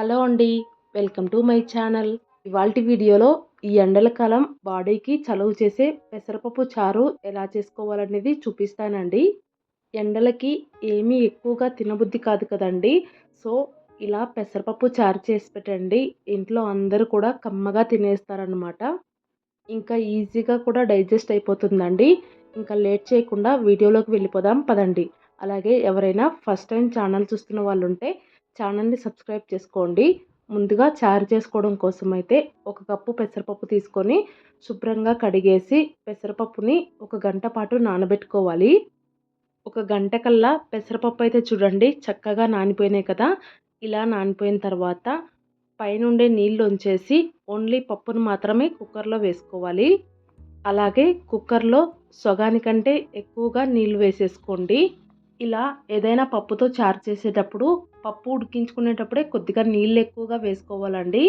Hello అండి welcome to my channel. ఇవాళ వీడియోలో ఈ ఎండల కాలం బాడీకి చలువ చేసే పెసరపప్పు చారు ఎలా చేసుకోవాలనేది చూపిస్తానండి. ఎండలకి ఏమీ ఎక్కువగా తినబుద్ధి కాదు కదండి. సో ఇలా పెసరపప్పు చారు చేసి పెట్టండి. ఇంట్లో అందరూ కూడా కమ్మగా తినేస్తారనమాట ఇంకా ఈజీగా కూడా డైజెస్ట్ అయిపోతుందండి. ఇంకా లేట్ చేయకుండా వీడియోలోకి వెళ్ళిపోదాం పదండి. అలాగే ఎవరైనా ఫస్ట్ టైం ఛానల్ చూస్తున్న వాళ్ళు ఉంటే ఛానల్ని సబ్స్క్రైబ్ చేసుకోండి. ముందుగా చారు చేసుకోవడం కోసం అయితే ఒక కప్పు పెసరపప్పు తీసుకొని శుభ్రంగా కడిగేసి పెసరపప్పుని ఒక గంట పాటు నానబెట్టుకోవాలి. ఒక గంట కల్లా పెసరపప్పు అయితే చూడండి చక్కగా నానిపోయినాయి కదా. ఇలా నానిపోయిన తర్వాత పైనుండే నీళ్ళు ఉంచేసి ఓన్లీ పప్పును మాత్రమే కుక్కర్లో వేసుకోవాలి. అలాగే కుక్కర్లో సొగానికంటే ఎక్కువగా నీళ్ళు వేసేసుకోండి. ఇలా ఏదైనా పప్పుతో చారు చేసేటప్పుడు పప్పు ఉడికించుకునేటప్పుడే కొద్దిగా నీళ్ళు ఎక్కువగా వేసుకోవాలండి.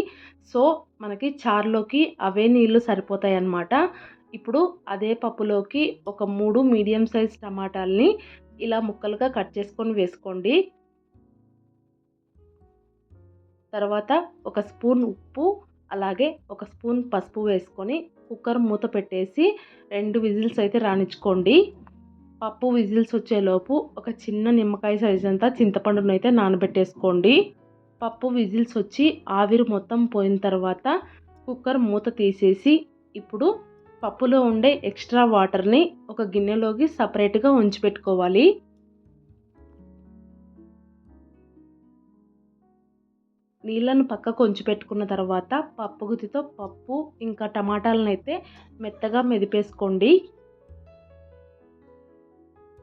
సో మనకి చారులోకి అవే నీళ్ళు సరిపోతాయి అన్నమాట ఇప్పుడు అదే పప్పులోకి ఒక మూడు మీడియం సైజ్ టమాటాలని ఇలా ముక్కలుగా కట్ చేసుకొని వేసుకోండి. తర్వాత ఒక స్పూన్ ఉప్పు అలాగే ఒక స్పూన్ పసుపు వేసుకొని కుక్కర్ మూత పెట్టేసి రెండు విజిల్స్ అయితే రాణించుకోండి పప్పు విజిల్స్ వచ్చేలోపు ఒక చిన్న నిమ్మకాయ సైజ్ అంతా చింతపండును అయితే నానబెట్టేసుకోండి. పప్పు విజిల్స్ వచ్చి ఆవిరి మొత్తం పోయిన తర్వాత కుక్కర్ మూత తీసేసి ఇప్పుడు పప్పులో ఉండే ఎక్స్ట్రా వాటర్ని ఒక గిన్నెలోకి సపరేట్గా ఉంచిపెట్టుకోవాలి నీళ్ళను పక్కకు ఉంచి పెట్టుకున్న తర్వాత పప్పు గుత్తితో పప్పు ఇంకా టమాటాలను అయితే మెత్తగా మెదిపేసుకోండి.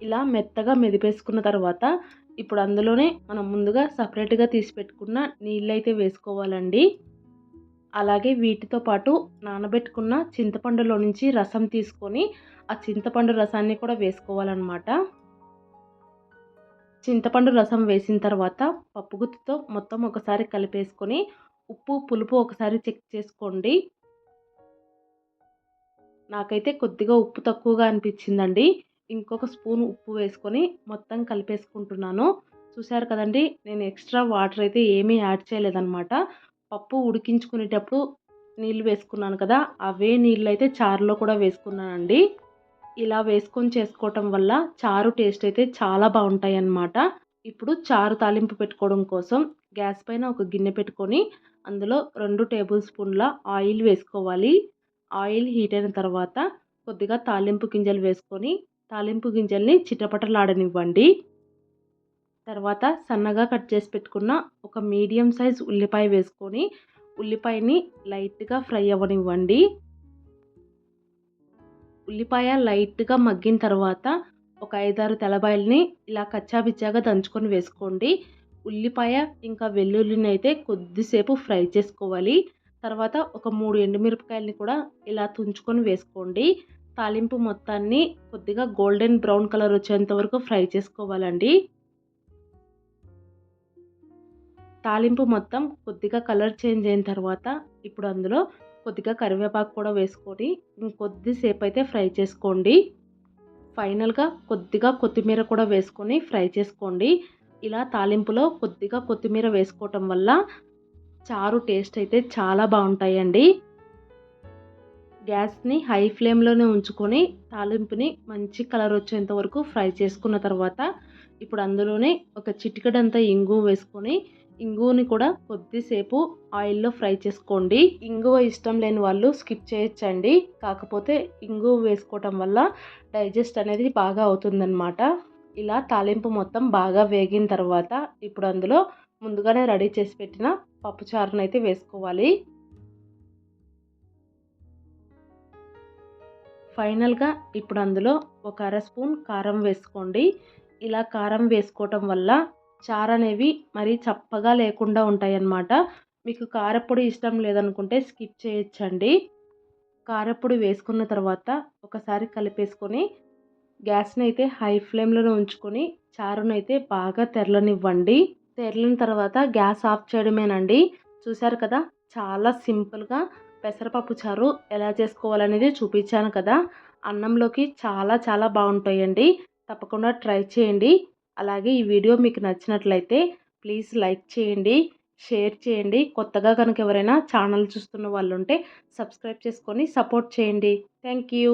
ఇలా మెత్తగా మెదిపేసుకున్న తర్వాత ఇప్పుడు అందులోనే మనం ముందుగా సపరేట్గా తీసి పెట్టుకున్న నీళ్ళు అయితే వేసుకోవాలండి. అలాగే వీటితో పాటు నానబెట్టుకున్న చింతపండులో నుంచి రసం తీసుకొని ఆ చింతపండు రసాన్ని కూడా వేసుకోవాలన్నమాట. చింతపండు రసం వేసిన తర్వాత పప్పుగుత్తితో మొత్తం ఒకసారి కలిపేసుకొని ఉప్పు పులుపు ఒకసారి చెక్ చేసుకోండి. నాకైతే కొద్దిగా ఉప్పు తక్కువగా అనిపించిందండి. ఇంకొక స్పూన్ ఉప్పు వేసుకొని మొత్తం కలిపేసుకుంటున్నాను. చూసారు కదండి నేను ఎక్స్ట్రా వాటర్ అయితే ఏమీ యాడ్ చేయలేదన్నమాట. పప్పు ఉడికించుకునేటప్పుడు నీళ్ళు వేసుకున్నాను కదా అవే నీళ్ళు అయితే చారులో కూడా వేసుకున్నానండి. ఇలా వేసుకొని చేసుకోవటం వల్ల చారు టేస్ట్ అయితే చాలా బాగుంటాయి అన్నమాట ఇప్పుడు చారు తాలింపు పెట్టుకోవడం కోసం గ్యాస్ పైన ఒక గిన్నె పెట్టుకొని అందులో రెండు టేబుల్ స్పూన్ల ఆయిల్ వేసుకోవాలి. ఆయిల్ హీట్ అయిన తర్వాత కొద్దిగా తాలింపు గింజలు వేసుకొని తాలింపు గింజల్ని చిటపటలాడనివ్వండి. తర్వాత సన్నగా కట్ చేసి పెట్టుకున్న ఒక మీడియం సైజ్ ఉల్లిపాయ వేసుకొని ఉల్లిపాయని లైట్గా ఫ్రై అవ్వనివ్వండి. ఉల్లిపాయ లైట్గా మగ్గిన తర్వాత ఒక ఐదారు తెల్లబాయల్ని ఇలా కచ్చాబిచ్చాగా దంచుకొని వేసుకోండి. ఉల్లిపాయ ఇంకా వెల్లుల్లిని అయితే కొద్దిసేపు ఫ్రై చేసుకోవాలి. తర్వాత ఒక మూడు ఎండుమిరపకాయలని కూడా ఇలా తుంచుకొని వేసుకోండి. తాలింపు మొత్తాన్ని కొద్దిగా గోల్డెన్ బ్రౌన్ కలర్ వచ్చేంత వరకు ఫ్రై చేసుకోవాలండి. తాలింపు మొత్తం కొద్దిగా కలర్ చేంజ్ అయిన తర్వాత ఇప్పుడు అందులో కొద్దిగా కరివేపాకు కూడా వేసుకొని ఇంకొద్దిసేపు అయితే ఫ్రై చేసుకోండి. ఫైనల్గా కొద్దిగా కొత్తిమీర కూడా వేసుకొని ఫ్రై చేసుకోండి. ఇలా తాలింపులో కొద్దిగా కొత్తిమీర వేసుకోవటం వల్ల చారు టేస్ట్ అయితే చాలా బాగుంటాయండి. గ్యాస్ని హై ఫ్లేమ్లోనే ఉంచుకొని తాలింపుని మంచి కలర్ వచ్చేంత వరకు ఫ్రై చేసుకున్న తర్వాత ఇప్పుడు అందులోనే ఒక చిటికడంతా ఇంగు వేసుకొని ఇంగువని కూడా కొద్దిసేపు ఆయిల్లో ఫ్రై చేసుకోండి. ఇంగువ ఇష్టం లేని వాళ్ళు స్కిప్ చేయొచ్చండి. కాకపోతే ఇంగువ వేసుకోవటం వల్ల డైజెస్ట్ అనేది బాగా అవుతుందన్నమాట. ఇలా తాలింపు మొత్తం బాగా వేగిన తర్వాత ఇప్పుడు అందులో ముందుగానే రెడీ చేసి పెట్టిన పప్పుచారునైతే అయితే వేసుకోవాలి. ఫైనల్గా ఇప్పుడు అందులో ఒక అర స్పూన్ కారం వేసుకోండి. ఇలా కారం వేసుకోవటం వల్ల చారు అనేవి మరీ చప్పగా లేకుండా ఉంటాయన్నమాట. మీకు కారపొడి ఇష్టం లేదనుకుంటే స్కిప్ చేయొచ్చండి. కారపొడి వేసుకున్న తర్వాత ఒకసారి కలిపేసుకొని గ్యాస్ని అయితే హై ఫ్లేమ్లోనే ఉంచుకొని చారును అయితే బాగా తెరలనివ్వండి. తెరలిన తర్వాత గ్యాస్ ఆఫ్ చేయడమేనండి. చూసారు కదా? చాలా సింపుల్గా పెసరపప్పు చారు ఎలా చేసుకోవాలనేది చూపించాను కదా. అన్నంలోకి చాలా చాలా బాగుంటాయండి. తప్పకుండా ట్రై చేయండి. అలాగే ఈ వీడియో మీకు నచ్చినట్లయితే ప్లీజ్ లైక్ చేయండి షేర్ చేయండి. కొత్తగా కనుక ఎవరైనా ఛానల్ చూస్తున్న వాళ్ళు ఉంటే సబ్స్క్రైబ్ చేసుకొని సపోర్ట్ చేయండి. Thank you